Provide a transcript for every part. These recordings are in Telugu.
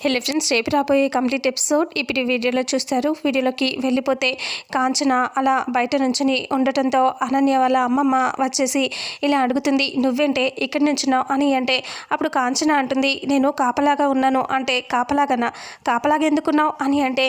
హెల్లో ఫ్రెండ్స్ రేపు రాబోయే కంప్లీట్ ఎపిసోడ్ ఇప్పుడు ఈ వీడియోలో చూస్తారు. వీడియోలోకి వెళ్ళిపోతే కాంచన అలా బయట నుంచుని ఉండటంతో అనన్య వాళ్ళ అమ్మమ్మ వచ్చేసి ఇలా అడుగుతుంది నువ్వేంటే ఇక్కడి నుంచున్నావు? అని అంటే అప్పుడు కాంచన అంటుంది నేను కాపలాగా ఉన్నాను. అంటే కాపలాగనా? కాపలాగా ఎందుకున్నావు అని అంటే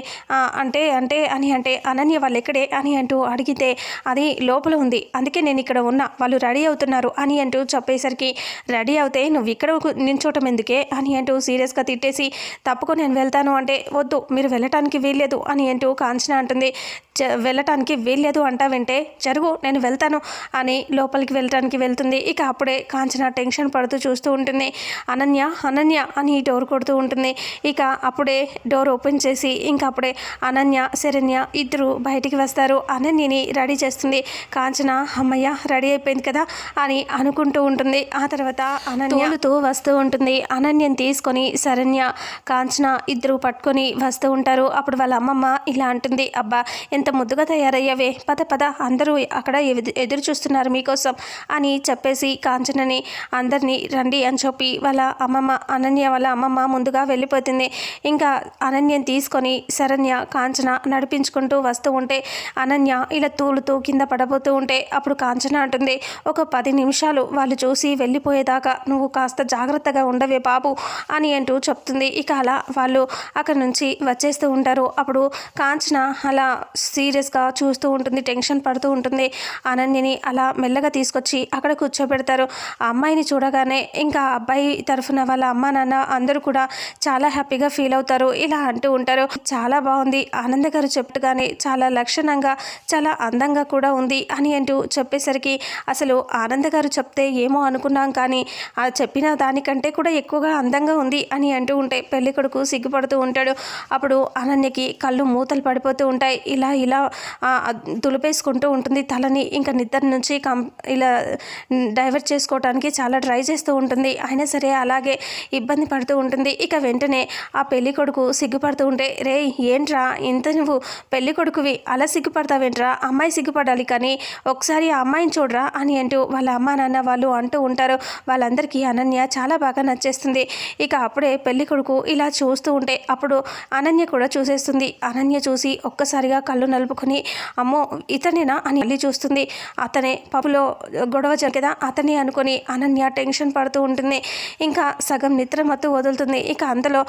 అంటే అంటే అని అంటే అనన్య వాళ్ళు ఎక్కడే అని అంటూ అడిగితే అది లోపల ఉంది అందుకే నేను ఇక్కడ ఉన్నా వాళ్ళు రెడీ అవుతున్నారు. అని అంటూ చెప్పేసరికి రెడీ అవుతే నువ్వు ఇక్కడ నించోటం ఎందుకే అని అంటూ సీరియస్గా తిట్టేసి తప్పకుండా నేను వెళ్తాను అంటే వద్దు మీరు వెళ్ళటానికి వీల్లేదు అని అంటూ కాంచన అంటుంది. "చ- వెళ్ళటానికి వీల్లేదు అంటావంటే జరుగు నేను వెళ్తాను అని లోపలికి వెళ్ళటానికి వెళ్తుంది. ఇక అప్పుడే కాంచన టెన్షన్ పడుతూ చూస్తూ ఉంటుంది. అనన్య అనన్య అని డోర్ కొడుతూ ఉంటుంది. ఇక అప్పుడే డోర్ ఓపెన్ చేసి ఇంకా అప్పుడే అనన్య శరణ్య ఇద్దరు బయటికి వస్తారు. అనన్యని రెడీ చేస్తుంది. కాంచన అమ్మయ్య రెడీ అయిపోయింది కదా అని అనుకుంటూ ఉంటుంది. ఆ తర్వాత అనన్యతో వస్తూ ఉంటుంది. అనన్యని తీసుకొని శరణ్య కాంచన ఇద్దరు పట్టుకొని వస్తూ ఉంటారు. అప్పుడు వాళ్ళ అమ్మమ్మ ఇలా అంటుంది అబ్బా ఎంత ముద్దుగా తయారయ్యావే. పద పద అందరూ అక్కడ ఎదు- ఎదురు చూస్తున్నారు మీకోసం అని చెప్పేసి కాంచనని అందరినీ రండి అని చెప్పి వాళ్ళ అమ్మమ్మ అనన్య వాళ్ళ అమ్మమ్మ ముందుగా వెళ్ళిపోతుంది. ఇంకా అనన్యని తీసుకొని శరణ్య కాంచన నడిపించుకుంటూ వస్తూ ఉంటే అనన్య ఇలా తూలుతూ కింద పడబోతూ ఉంటే అప్పుడు కాంచన అంటుంది ఒక పది నిమిషాలు వాళ్ళు చూసి వెళ్ళిపోయేదాకా నువ్వు కాస్త జాగ్రత్తగా ఉండవే బాబు అని అంటూ చెప్తుంది. ఇక అలా వాళ్ళు అక్కడ నుంచి వచ్చేస్తూ ఉంటారు. అప్పుడు కాంచన అలా సీరియస్గా చూస్తూ ఉంటుంది టెన్షన్ పడుతూ ఉంటుంది. అనన్యని అలా మెల్లగా తీసుకొచ్చి అక్కడ కూర్చోబెడతారు. ఆ అమ్మాయిని చూడగానే ఇంకా అబ్బాయి తరఫున వాళ్ళ అమ్మ నాన్న అందరూ కూడా చాలా హ్యాపీగా ఫీల్ అవుతారు. ఇలా అంటూ ఉంటారు. చాలా బాగుంది. ఆనంద గారు చెప్పుగానే చాలా లక్షణంగా చాలా అందంగా కూడా ఉంది అని అంటూ చెప్పేసరికి అసలు ఆనంద గారు చెప్తే ఏమో అనుకున్నాం కానీ ఆ చెప్పిన దానికంటే కూడా ఎక్కువగా అందంగా ఉంది అని అంటూ ఉంటే పెళ్ళి కొడుకు సిగ్గుపడుతూ ఉంటాడు. అప్పుడు అనన్యకి కళ్ళు మూతలు పడిపోతూ ఉంటాయి. ఇలా ఇలా తులిపేసుకుంటూ ఉంటుంది. తలని ఇంకా నిద్ర నుంచి కం ఇలా డైవర్ట్ చేసుకోవడానికి చాలా ట్రై చేస్తూ ఉంటుంది. అయినా సరే అలాగే ఇబ్బంది పడుతూ ఉంటుంది. ఇక వెంటనే ఆ పెళ్ళి కొడుకు సిగ్గుపడుతూ ఉంటే రే ఏంట్రా? ఇంత నువ్వు పెళ్ళి కొడుకువి. అలా సిగ్గుపడతావేంట్రా? అమ్మాయి సిగ్గుపడాలి కానీ ఒకసారి ఆ అమ్మాయిని చూడరా? అని అంటూ వాళ్ళ అమ్మ నాన్న వాళ్ళు అంటూ ఉంటారు. వాళ్ళందరికీ అనన్య చాలా బాగా నచ్చేస్తుంది. ఇక అప్పుడే పెళ్ళి కొడుకు ఇలా చూస్తూ ఉంటే అప్పుడు అనన్య కూడా చూసేస్తుంది. అనన్య చూసి ఒక్కసారిగా కళ్ళు నలుపుకొని అమ్మో ఇతనేనా? అని మళ్ళీ చూస్తుంది. అతనే పప్పులో గొడవ జరిగి కదా అతనే అనుకొని అనన్య టెన్షన్ పడుతూ ఉంటుంది. ఇంకా సగం నిద్ర మత్తు వదులుతుంది. ఇక అంతలో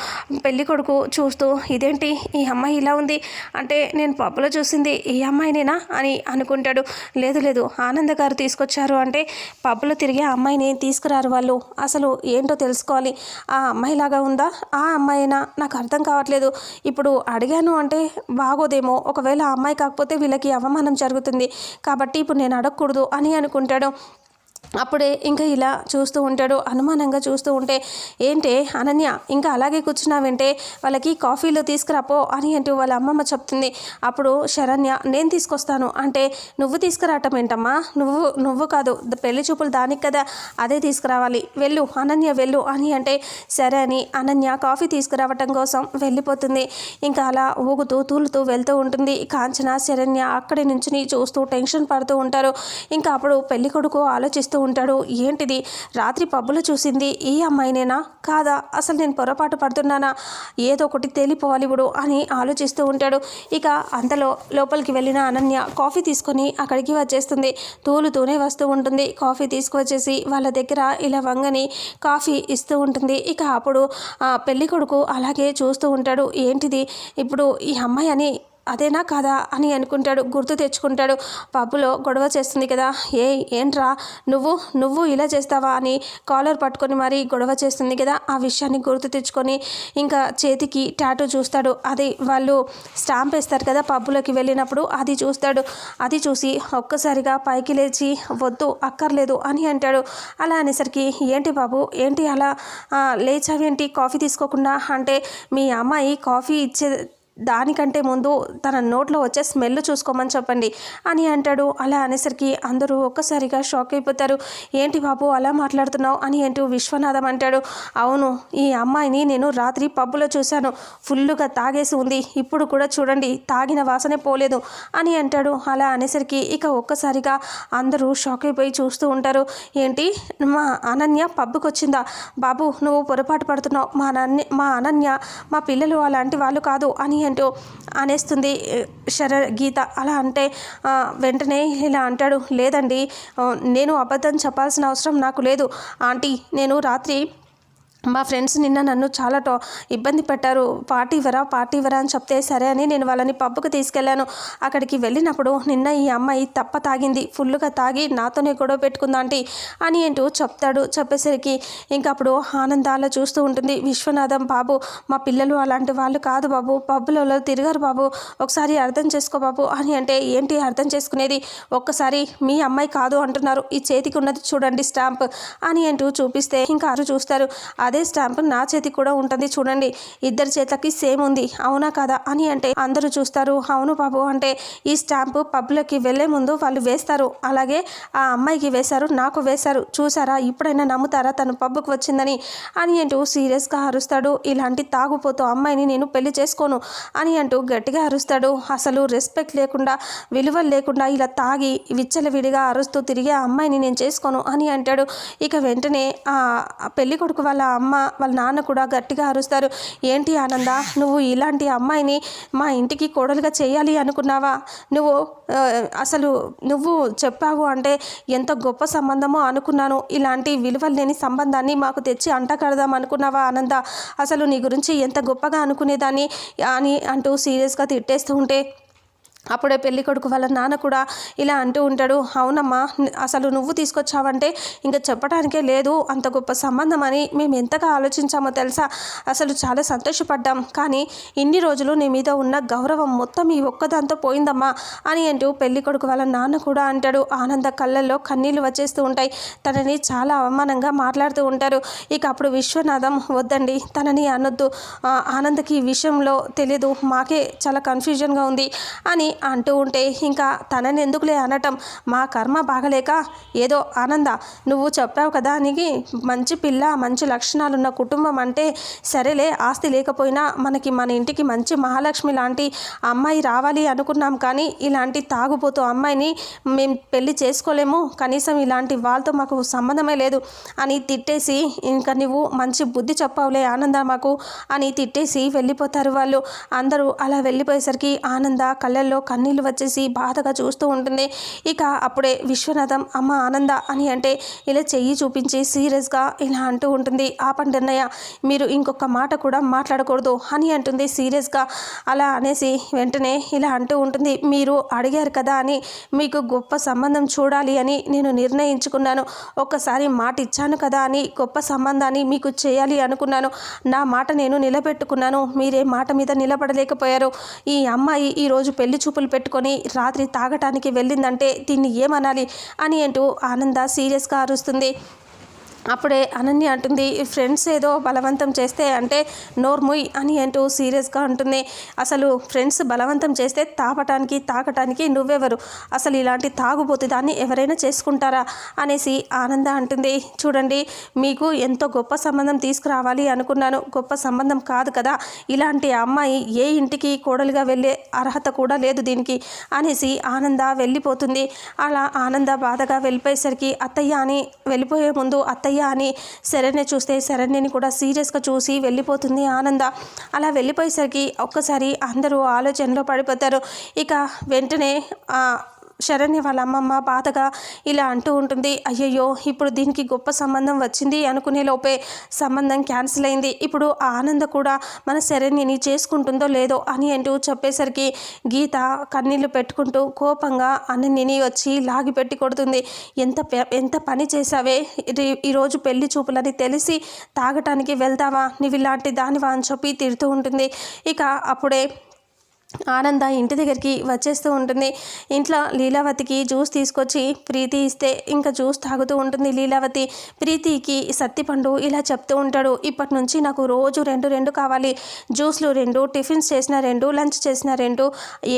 పెళ్ళి కొడుకు చూస్తూ ఇదేంటి? ఈ అమ్మాయి ఇలా ఉంది. అంటే నేను పప్పులో చూసింది ఈ అమ్మాయినేనా? అని అనుకుంటాడు. లేదు లేదు ఆనంద గారు తీసుకొచ్చారు అంటే పబ్బులో తిరిగే అమ్మాయిని తీసుకురారు వాళ్ళు. అసలు ఏంటో తెలుసుకోవాలి. ఆ అమ్మాయిలాగా ఉందా? ఆ అమ్మాయినా నాకు అర్థం కావట్లేదు. ఇప్పుడు అడిగాను అంటే బాగోదేమో. ఒకవేళ ఆ అమ్మాయి కాకపోతే వీళ్ళకి అవమానం జరుగుతుంది. కాబట్టి ఇప్పుడు నేను అడగకూడదు అని అనుకుంటాడు. అప్పుడే ఇంకా ఇలా చూస్తూ ఉంటాడు. అనుమానంగా చూస్తూ ఉంటే ఏంటే అనన్య ఇంకా అలాగే కూర్చున్నావంటే? వాళ్ళకి కాఫీలు తీసుకురాపో అని అంటూ వాళ్ళ అమ్మమ్మ చెప్తుంది. అప్పుడు శరణ్య నేను తీసుకొస్తాను. అంటే నువ్వు తీసుకురావటం ఏంటమ్మా? నువ్వు నువ్వు కాదు. పెళ్ళి చూపులు దానికి కదా. అదే తీసుకురావాలి. వెళ్ళు అనన్య వెళ్ళు అని అంటే సరే అని అనన్య కాఫీ తీసుకురావటం కోసం వెళ్ళిపోతుంది. ఇంకా అలా ఊగుతూ తూలుతూ వెళ్తూ ఉంటుంది. కాంచన శరణ్య అక్కడి నుంచి చూస్తూ టెన్షన్ పడుతూ ఉంటారు. ఇంకా అప్పుడు పెళ్ళికొడుకు కొడుకు ఆలోచిస్తూ ఉంటాడు. ఏంటిది? రాత్రి పబ్బులో చూసింది ఈ అమ్మాయినేనా? కాదా? అసలు నేను పొరపాటు పడుతున్నానా? ఏదో ఒకటి తేలిపోవాలి ఇప్పుడు అని ఆలోచిస్తూ ఉంటాడు. ఇక అంతలో లోపలికి వెళ్ళిన అనన్య కాఫీ తీసుకొని అక్కడికి వచ్చేస్తుంది. తూలుతూనే వస్తూ ఉంటుంది. కాఫీ తీసుకువచ్చేసి వాళ్ళ దగ్గర ఇలా వంగని కాఫీ ఇస్తూ ఉంటుంది. ఇక అప్పుడు పెళ్ళికొడుకు కొడుకు అలాగే చూస్తూ ఉంటాడు. ఏంటిది? ఇప్పుడు ఈ అమ్మాయి అని అదేనా కాదా అని అనుకుంటాడు గుర్తు తెచ్చుకుంటాడు. పబ్బులో గొడవ చేస్తుంది కదా. ఏ ఏంట్రా? నువ్వు నువ్వు ఇలా చేస్తావా అని కాలర్ పట్టుకొని మరీ గొడవ చేస్తుంది కదా. ఆ విషయాన్ని గుర్తు తెచ్చుకొని ఇంకా చేతికి టాటూ చూస్తాడు. అది వాళ్ళు స్టాంప్ వేస్తారు కదా పబ్బులోకి వెళ్ళినప్పుడు. అది చూస్తాడు. అది చూసి ఒక్కసారిగా పైకి లేచి వద్దు అక్కర్లేదు అని అంటాడు. అలా అనేసరికి ఏంటి బాబు? ఏంటి అలా? లేచావేంటి? కాఫీ తీసుకోకుండా? అంటే మీ అమ్మాయి కాఫీ ఇచ్చే దానికంటే ముందు తన నోట్లో వచ్చే స్మెల్ చూసుకోమని చెప్పండి. అని అంటాడు. అలా అనేసరికి అందరూ ఒక్కసారిగా షాక్ అయిపోతారు. ఏంటి బాబు అలా మాట్లాడుతున్నావు అని అంటూ విశ్వనాథం అంటాడు. అవును ఈ అమ్మాయిని నేను రాత్రి పబ్బులో చూశాను. ఫుల్లుగా తాగేసి ఉంది. ఇప్పుడు కూడా చూడండి తాగిన వాసనే పోలేదు అని అంటాడు. అలా అనేసరికి ఇక ఒక్కసారిగా అందరూ షాక్ అయిపోయి చూస్తూ ఉంటారు. ఏంటి మా అనన్య పబ్బుకి వచ్చిందా బాబు నువ్వు పొరపాటు పడుతున్నావు. మా అనన్య మా అనన్య మా పిల్లలు అలాంటి వాళ్ళు కాదు అని అంటూ అనేస్తుంది శర గీత. అలా అంటే వెంటనే ఇలా అంటాడు లేదండి నేను అబద్ధం చెప్పాల్సిన అవసరం నాకు లేదు. ఆంటీ నేను రాత్రి మా ఫ్రెండ్స్ నిన్న నన్ను చాలా టో ఇబ్బంది పెట్టారు. పార్టీ ఇవ్వరా పార్టీ ఇవ్వరా అని చెప్తే సరే అని నేను వాళ్ళని పబ్బుకి తీసుకెళ్ళాను. అక్కడికి వెళ్ళినప్పుడు నిన్న ఈ అమ్మాయి తప్ప తాగింది. ఫుల్గా తాగి నాతోనే గొడవ పెట్టుకుందాంటి అని అంటూ చెప్తాడు. చెప్పేసరికి ఇంకా అప్పుడు ఆనందాల చూస్తూ ఉంటుంది. విశ్వనాథం బాబు మా పిల్లలు అలాంటి వాళ్ళు కాదు బాబు. పబ్బులలో తిరిగారు బాబు. ఒకసారి అర్థం చేసుకో బాబు అని అంటే ఏంటి అర్థం చేసుకునేది? ఒక్కసారి మీ అమ్మాయి కాదు అంటున్నారు. ఈ చేతికి ఉన్నది చూడండి స్టాంప్ అని అంటూ చూపిస్తే ఇంకా అరు చూస్తారు అదే స్టాంప్ నా చేతికి కూడా ఉంటుంది. చూడండి ఇద్దరి చేతులకి సేమ్ ఉంది. అవునా కదా అని అంటే అందరూ చూస్తారు. అవును బాబు అంటే ఈ స్టాంపు పబ్లోకి వెళ్ళే ముందు వాళ్ళు వేస్తారు. అలాగే ఆ అమ్మాయికి వేశారు నాకు వేశారు. చూసారా? ఇప్పుడైనా నమ్ముతారా? తను పబ్బుకు వచ్చిందని అని అంటూ సీరియస్గా అరుస్తాడు. ఇలాంటి తాగుపోతూ అమ్మాయిని నేను పెళ్ళి చేసుకోను అని అంటూ గట్టిగా అరుస్తాడు. అసలు రెస్పెక్ట్ లేకుండా విలువలు లేకుండా ఇలా తాగి విచ్చలవిడిగా అరుస్తూ తిరిగే ఆ అమ్మాయిని నేను చేసుకోను అని అంటాడు. ఇక వెంటనే ఆ పెళ్ళి కొడుకు వాళ్ళ అమ్మ వాళ్ళ నాన్న కూడా గట్టిగా అరుస్తారు. ఏంటి ఆనంద నువ్వు ఇలాంటి అమ్మాయిని మా ఇంటికి కోడలుగా చేయాలి అనుకున్నావా? నువ్వు అసలు నువ్వు చెప్పావు అంటే ఎంత గొప్ప సంబంధమో అనుకున్నాను. ఇలాంటి విలువలు లేని సంబంధాన్ని మాకు తెచ్చి అంటకడదాం అనుకున్నావా ఆనంద? అసలు నీ గురించి ఎంత గొప్పగా అనుకునేదాన్ని? అని అంటూ సీరియస్గా తిట్టేస్తూ ఉంటే అప్పుడే పెళ్ళి కొడుకు వాళ్ళ నాన్న కూడా ఇలా అంటూ ఉంటాడు అవునమ్మా అసలు నువ్వు తీసుకొచ్చావంటే ఇంకా చెప్పడానికే లేదు అంత గొప్ప సంబంధం అని మేము ఎంతగా ఆలోచించామో తెలుసా? అసలు చాలా సంతోషపడ్డాం కానీ ఇన్ని రోజులు నీ మీద ఉన్న గౌరవం మొత్తం ఈ ఒక్కదాంతో పోయిందమ్మా అని అంటూ పెళ్ళి కొడుకు వాళ్ళ నాన్న కూడా అంటాడు. ఆనంద కళ్ళల్లో కన్నీళ్ళు వచ్చేస్తూ ఉంటాయి. తనని చాలా అవమానంగా మాట్లాడుతూ ఉంటారు. ఇక అప్పుడు విశ్వనాథం వద్దండి తనని అనొద్దు. ఆనందకి ఈ విషయంలో తెలియదు మాకే చాలా కన్ఫ్యూజన్గా ఉంది అని అంటూ ఉంటే ఇంకా తనని ఎందుకులే అనటం? మా కర్మ బాగలేక ఏదో ఆనంద. నువ్వు చెప్పావు కదా నీకు మంచి పిల్ల మంచి లక్షణాలున్న కుటుంబం అంటే సరేలే ఆస్తి లేకపోయినా మనకి మన ఇంటికి మంచి మహాలక్ష్మి లాంటి అమ్మాయి రావాలి అనుకున్నాం కానీ ఇలాంటి తాగుపోతూ అమ్మాయిని మేము పెళ్ళి చేసుకోలేము. కనీసం ఇలాంటి వాళ్ళతో మాకు సంబంధమే లేదు అని తిట్టేసి ఇంకా నువ్వు మంచి బుద్ధి చెప్పావులే ఆనంద మాకు అని తిట్టేసి వెళ్ళిపోతారు వాళ్ళు. అందరూ అలా వెళ్ళిపోయేసరికి ఆనంద కళ్ళల్లో కన్నీళ్ళు వచ్చేసి బాధగా చూస్తూ ఉంటుంది. ఇక అప్పుడే విశ్వనాథం అమ్మ ఆనంద అని అంటే ఇలా చెయ్యి చూపించి సీరియస్గా ఇలా అంటూ ఉంటుంది. ఆపండి అన్నయ్య మీరు ఇంకొక మాట కూడా మాట్లాడకూడదు అని అంటుంది సీరియస్గా. అలా అనేసి వెంటనే ఇలా అంటూ ఉంటుంది. మీరు అడిగారు కదా అని మీకు గొప్ప సంబంధం చూడాలి అని నేను నిర్ణయించుకున్నాను. ఒక్కసారి మాట ఇచ్చాను కదా అని గొప్ప సంబంధాన్ని మీకు చేయాలి అనుకున్నాను. నా మాట నేను నిలబెట్టుకున్నాను. మీరే మాట మీద నిలబడలేకపోయారు. ఈ అమ్మాయి ఈరోజు పెళ్ళి చూపులు పెట్టుకొని రాత్రి తాగటానికి వెళ్ళిందంటే దీన్ని ఏమనాలి అని అంటూ ఆనంద సీరియస్గా అరుస్తుంది. అప్పుడే అనన్య అంటుంది ఫ్రెండ్స్ ఏదో బలవంతం చేస్తే అంటే నోర్ముయ్ అని అంటూ సీరియస్గా అంటుంది. అసలు ఫ్రెండ్స్ బలవంతం చేస్తే తాపటానికి తాకటానికి నువ్వెవరు? అసలు ఇలాంటి తాగుబోతు దాన్ని ఎవరైనా చేసుకుంటారా? అనేసి ఆనంద అంటుంది. చూడండి మీకు ఎంతో గొప్ప సంబంధం తీసుకురావాలి అనుకున్నాను. గొప్ప సంబంధం కాదు కదా. ఇలాంటి అమ్మాయి ఏ ఇంటికి కోడలుగా వెళ్ళే అర్హత కూడా లేదు దీనికి అనేసి ఆనంద వెళ్ళిపోతుంది. అలా ఆనంద బాధగా వెళ్ళిపోయేసరికి అత్తయ్య అని వెళ్ళిపోయే ముందు అత్తయ్య అని శరణ్య చూస్తే శరణ్యని కూడా సీరియస్గా చూసి వెళ్ళిపోతుంది ఆనంద. అలా వెళ్ళిపోయేసరికి ఒక్కసారి అందరూ ఆలోచనలో పడిపోతారు. ఇక వెంటనే శరణ్య వాళ్ళ అమ్మమ్మ బాధగా ఇలా అంటూ ఉంటుంది అయ్యయ్యో ఇప్పుడు దీనికి గొప్ప సంబంధం వచ్చింది అనుకునే లోపే సంబంధం క్యాన్సిల్ అయింది. ఇప్పుడు ఆ ఆనంద కూడా మన శరణ్యని చేసుకుంటుందో లేదో అని అంటూ చెప్పేసరికి గీత కన్నీళ్ళు పెట్టుకుంటూ కోపంగా అన్నని వచ్చి లాగి పెట్టి కొడుతుంది. ఎంత ఎంత పని చేసావే ఇది- ఈరోజు పెళ్ళి చూపులని తెలిసి తాగటానికి వెళ్తావా? నువ్వు ఇలాంటి దానివా? అని చెప్పి తిడుతూ ఉంటుంది. ఇక అప్పుడే ఆనంద ఇంటి దగ్గరికి వచ్చేస్తూ ఉంటుంది. ఇంట్లో లీలావతికి జ్యూస్ తీసుకొచ్చి ప్రీతి ఇస్తే ఇంకా జ్యూస్ తాగుతూ ఉంటుంది లీలావతి. ప్రీతికి సత్తిపండు ఇలా చెప్తూ ఉంటాడు. ఇప్పటి నుంచి నాకు రోజు రెండు రెండు కావాలి. జ్యూస్లు రెండు టిఫిన్స్ చేసిన రెండు లంచ్ చేసిన రెండు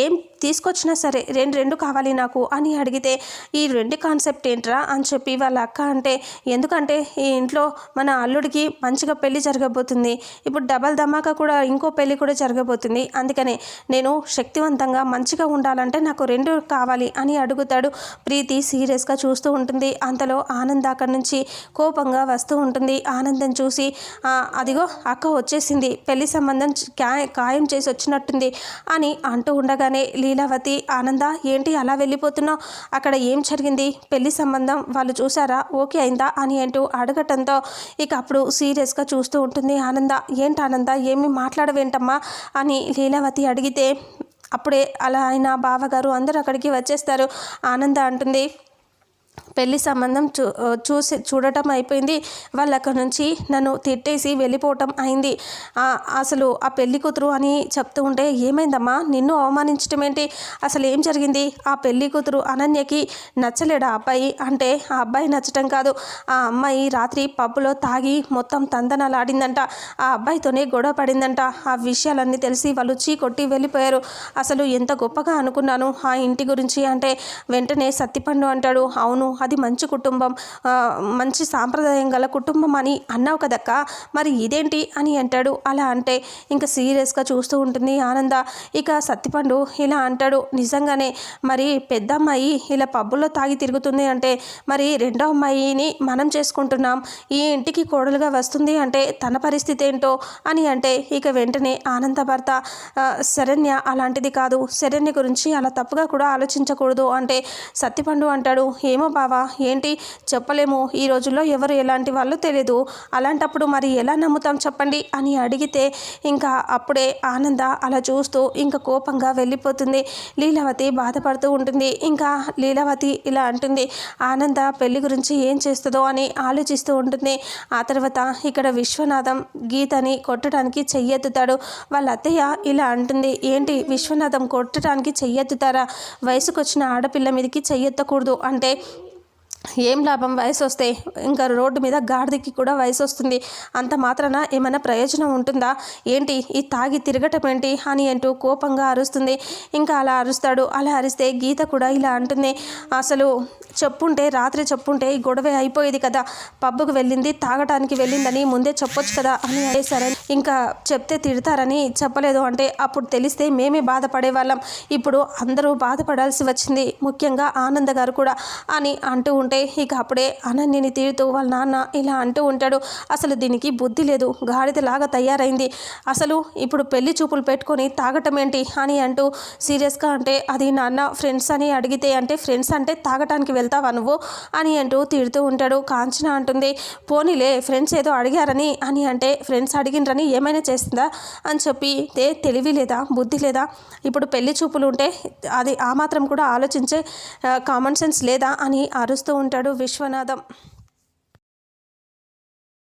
ఏం తీసుకొచ్చినా సరే రెండు రెండు కావాలి నాకు అని అడిగితే ఈ రెండు కాన్సెప్ట్ ఏంట్రా అని చెప్పి వాళ్ళ అక్క అంటే ఎందుకంటే ఈ ఇంట్లో మన అల్లుడికి మంచిగా పెళ్ళి జరగబోతుంది. ఇప్పుడు డబల్ ధమాకా కూడా ఇంకో పెళ్ళి కూడా జరగబోతుంది. అందుకనే నేను నేను శక్తివంతంగా మంచిగా ఉండాలంటే నాకు రెండు కావాలి అని అడుగుతాడు. ప్రీతి సీరియస్గా చూస్తూ ఉంటుంది. అంతలో ఆనంద్ అక్కడి నుంచి కోపంగా వస్తూ ఉంటుంది. ఆనందం చూసి అదిగో అక్క వచ్చేసింది. పెళ్ళి సంబంధం ఖాయం చేసి వచ్చినట్టుంది అని అంటూ ఉండగానే లీలావతి ఆనంద ఏంటి అలా వెళ్ళిపోతున్నావు? అక్కడ ఏం జరిగింది? పెళ్ళి సంబంధం వాళ్ళు చూసారా ఓకే అయిందా? అని అంటూ అడగటంతో ఇక అప్పుడు సీరియస్గా చూస్తూ ఉంటుంది. ఆనంద ఏంటి ఆనంద? ఏమి మాట్లాడవేంటమ్మా? అని లీలావతి అడిగితే అప్పుడే అలా ఆయన బావగారు అందరూ అక్కడికి వచ్చేస్తారు. ఆనంద అంటుంది పెళ్ళి సంబంధం చూ చూసి చూడటం అయిపోయింది. వాళ్ళు అక్కడ నుంచి నన్ను తిట్టేసి వెళ్ళిపోవటం అయింది. అసలు ఆ పెళ్ళి కూతురు అని చెప్తూ ఉంటే ఏమైందమ్మా? నిన్ను అవమానించడం ఏంటి? అసలు ఏం జరిగింది? ఆ పెళ్ళి కూతురు అనన్యకి నచ్చలేడు ఆ అబ్బాయి? అంటే ఆ అబ్బాయి నచ్చటం కాదు. ఆ అమ్మాయి రాత్రి పబ్బులో తాగి మొత్తం తందనలాడిందంట ఆ అబ్బాయితోనే గొడవ పడిందంట. ఆ విషయాలన్నీ తెలిసి వాళ్ళు చీ కొట్టి వెళ్ళిపోయారు. అసలు ఎంత గొప్పగా అనుకున్నాను ఆ ఇంటి గురించి అంటే వెంటనే సత్తిపండు అంటాడు. అవును అది మంచి కుటుంబం మంచి సాంప్రదాయం గల కుటుంబం అని అన్నావు కదక్క? మరి ఇదేంటి అని అంటాడు. అలా అంటే ఇంకా సీరియస్గా చూస్తూ ఉంటుంది ఆనంద. ఇక సత్తిపండు ఇలా అంటాడు. నిజంగానే మరి పెద్ద అమ్మాయి ఇలా పబ్బుల్లో తాగి తిరుగుతుంది అంటే మరి రెండో అమ్మాయిని మనం చేసుకుంటున్నాం. ఈ ఇంటికి కోడలుగా వస్తుంది అంటే తన పరిస్థితి ఏంటో అని అంటే ఇక వెంటనే ఆనంద భర్త శరణ్య అలాంటిది కాదు. శరణ్య గురించి అలా తప్పుగా కూడా ఆలోచించకూడదు అంటే సత్తిపండు అంటాడు. ఏమో బావా ఏంటి? చెప్పలేము. ఈ రోజుల్లో ఎవరు ఎలాంటి వాళ్ళు తెలియదు అలాంటప్పుడు మరి ఎలా నమ్ముతాం చెప్పండి? అని అడిగితే ఇంకా అప్పుడే ఆనంద అలా చూస్తూ ఇంకా కోపంగా వెళ్ళిపోతుంది. లీలావతి బాధపడుతూ ఉంటుంది. ఇంకా లీలావతి ఇలా అంటుంది. ఆనంద పెళ్ళి గురించి ఏం చేస్తుందో అని ఆలోచిస్తూ ఉంటుంది. ఆ తర్వాత ఇక్కడ విశ్వనాథం గీతని కొట్టడానికి చెయ్యెత్తుతాడు. వాళ్ళ అత్తయ్య ఇలా అంటుంది. ఏంటి? విశ్వనాథం కొట్టడానికి చెయ్యెత్తుతారా? వయసుకొచ్చిన ఆడపిల్ల మీదకి చెయ్యెత్తకూడదు అంటే ఏం లాభం? వయసు వస్తే ఇంకా రోడ్డు మీద గాడిదకి కూడా వయసు వస్తుంది అంత మాత్రాన ఏమైనా ప్రయోజనం ఉంటుందా? ఏంటి? ఈ తాగి తిరగటం ఏంటి? అని అంటూ కోపంగా అరుస్తుంది. ఇంకా అలా అరుస్తాడు. అలా అరిస్తే గీత కూడా ఇలా అంటుంది. అసలు చెప్పుంటే రాత్రి చెప్పుంటే ఈ గొడవ అయిపోయేది కదా. పబ్బుకు వెళ్ళింది తాగటానికి వెళ్ళిందని ముందే చెప్పొచ్చు కదా అని సరే ఇంకా చెప్తే తిడతారని చెప్పలేదు అంటే అప్పుడు తెలిస్తే మేమే బాధపడే వాళ్ళం ఇప్పుడు అందరూ బాధపడాల్సి వచ్చింది. ముఖ్యంగా ఆనంద గారు కూడా అని అంటూ ఉంటే ఇక అప్పుడే అనన్యని తీరుతూ వాళ్ళ నాన్న ఇలా అంటూ ఉంటాడు. అసలు దీనికి బుద్ధి లేదు. గాడిదలాగా తయారైంది. అసలు ఇప్పుడు పెళ్ళి చూపులు పెట్టుకొని తాగటం ఏంటి అని అంటూ సీరియస్గా అంటే అది నాన్న ఫ్రెండ్స్ అని అడిగితే అంటే ఫ్రెండ్స్ అంటే తాగటానికి వెళ్తావా నువ్వు? అని అంటూ తిడుతూ ఉంటాడు. కాంచన అంటుంది పోనీలే ఫ్రెండ్స్ ఏదో అడిగారని అని అంటే ఫ్రెండ్స్ అడిగినరని ఏమైనా చేస్తుందా అని చెప్పి తెలివి లేదా? బుద్ధి లేదా? ఇప్పుడు పెళ్ళి చూపులు ఉంటే అది ఆ మాత్రం కూడా ఆలోచించే కామన్ సెన్స్ లేదా? అని అరుస్తూ ఉంటాడు విశ్వనాథం.